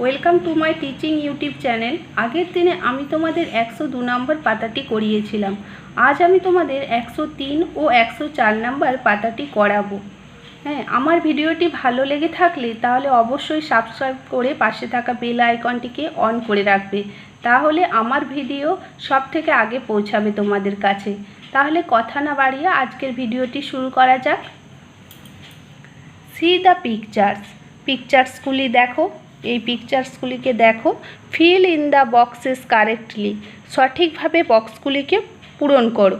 Welcome to my teaching YouTube channel. আগের দিনে আমি তোমাদের একশো দু নম্বর পাতাটি করিয়েছিলাম। আজ আমি তোমাদের একশো তিন ও একশো চার নম্বর পাতাটি করাবো। হ্যাঁ আমার ভিডিওটি ভালো লেগে থাকলে তাহলে অবশ্যই সাবস্ক্রাইব করে পাশে থাকা বেল আইকনটিকে অন করে রাখবে। তাহলে আমার ভিডিও সব থেকে আগে পৌঁছাবে তোমাদের কাছে। তাহলে কথা না বাড়িয়ে আজকের ভিডিওটি শুরু করা যাক। সি দ্য পিকচার্স পিকচার্সগুলি দেখো। এই পিকচার্সগুলিকে দেখো fill in the boxes correctly সঠিকভাবে বক্সগুলিকে পূরণ করো।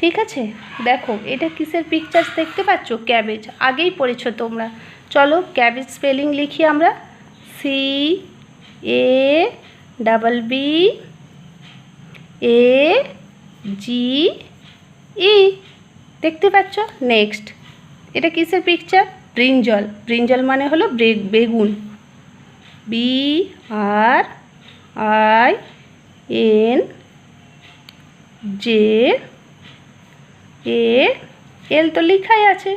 ঠিক আছে? দেখো, এটা কিসের পিকচার্স দেখতে পাচ্ছ? ক্যাবেজ আগেই পড়েছো তোমরা। চলো ক্যাবেজ স্পেলিং লিখি আমরা। C A double B A G E দেখতে পাচ্ছ? নেক্সট এটা কিসের পিকচার ব্রিঞ্জল ব্রিঞ্জল মানে হলো বেগুন। B R I N J A L তো লেখাই আছে।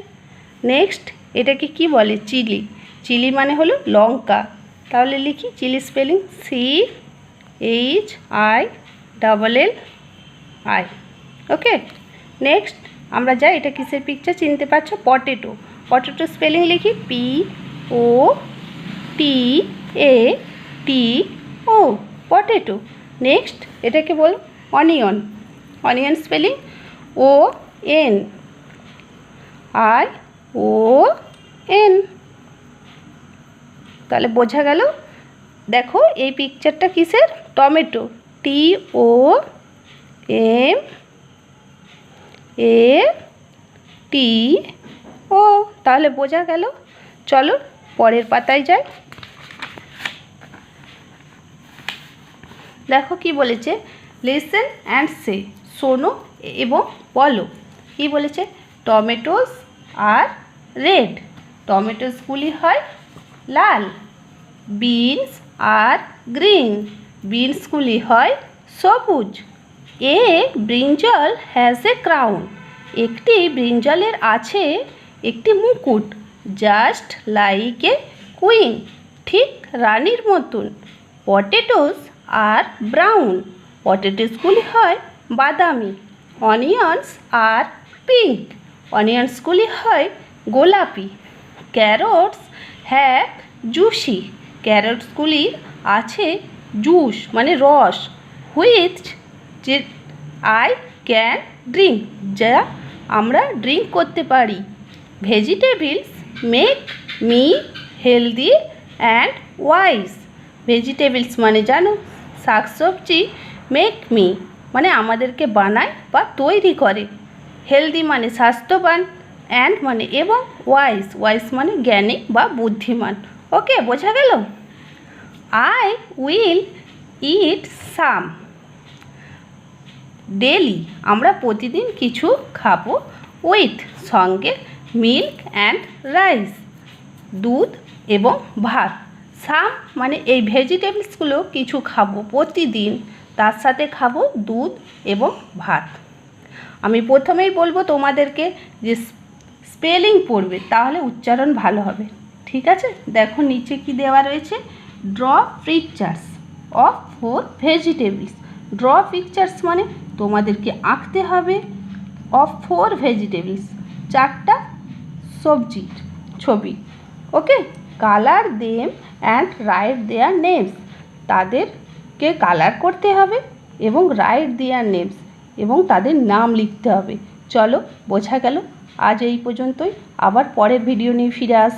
নেক্সট এটাকে কি বলে? চিলি। চিলি মানে হলো লঙ্কা। তাহলে লিখি, chilli spelling C H I double L I okay? Next আমরা যাই, এটা কিসের পিকচার চিনতে পারছ? পটেটো পটেটো স্পেলিং লিখি P O T A T O potato next এটাকে বল onion onion spelling O N I O N তাহলে বোঝা গেল? দেখো, এই পিকচারটা কিসের? Tomato T O M A T ও তাহলে বোঝা গেল? চলো, পরের পাতায় যাই। দেখো কি বলেছে? লিসেন অ্যান্ড সে শোনো এবং বলো। কি বলেছে? টমেটোস আর রেড টমেটোসগুলি হয় লাল। বিনস আর গ্রিন বিনসগুলি হয় সবুজ। A brinjal has a crown একটি ব্রিঞ্জলের আছে একটি মুকুট জাস্ট লাইক এ কুইন ঠিক রানীর মতন। পটেটোস আর ব্রাউন পটেটোসগুলি হয় বাদামি অনিয়ন্স আর পিঙ্ক অনিয়ন্সগুলি হয় গোলাপি ক্যারটস হ্যাভ জুসি ক্যারটসগুলির আছে জুস মানে রস হুইচ যে আই ক্যান ড্রিঙ্ক যা আমরা ড্রিঙ্ক করতে পারি। Vegetables make me healthy and wise vegetables মানে জানো? শাকসবজি মেক মি মানে আমাদেরকে বানায় বা তৈরি করে। হেলদি মানে স্বাস্থ্যবান অ্যান্ড মানে এবং ওয়াইস ওয়াইস মানে জ্ঞানী বা বুদ্ধিমান। ওকে বোঝা গেল? I will eat some daily আমরা প্রতিদিন কিছু খাব উইথ সঙ্গে মিল্ক অ্যান্ড রাইস দুধ এবং ভাত। সাম মানে এই ভেজিটেবলসগুলো কিছু খাব প্রতিদিন। তার সাথে খাব দুধ এবং ভাত। আমি প্রথমেই বলব তোমাদেরকে যে স্পেলিং পড়বে, তাহলে উচ্চারণ ভালো হবে। ঠিক আছে? দেখো নিচে কি দেওয়া রয়েছে? Draw pictures of four vegetables. Draw pictures মানে তোমাদেরকে আঁকতে হবে অফ ফোর ভেজিটেবলস। চারটা সবজির ছবি। Okay? Colour them and write their names তাদেরকে কালার করতে হবে এবং রাইট দেয়ার নেমস এবং তাদের নাম লিখতে হবে। চলো, বোঝা গেল। আজ এই পর্যন্তই। আবার পরের ভিডিও নিয়ে ফিরে আস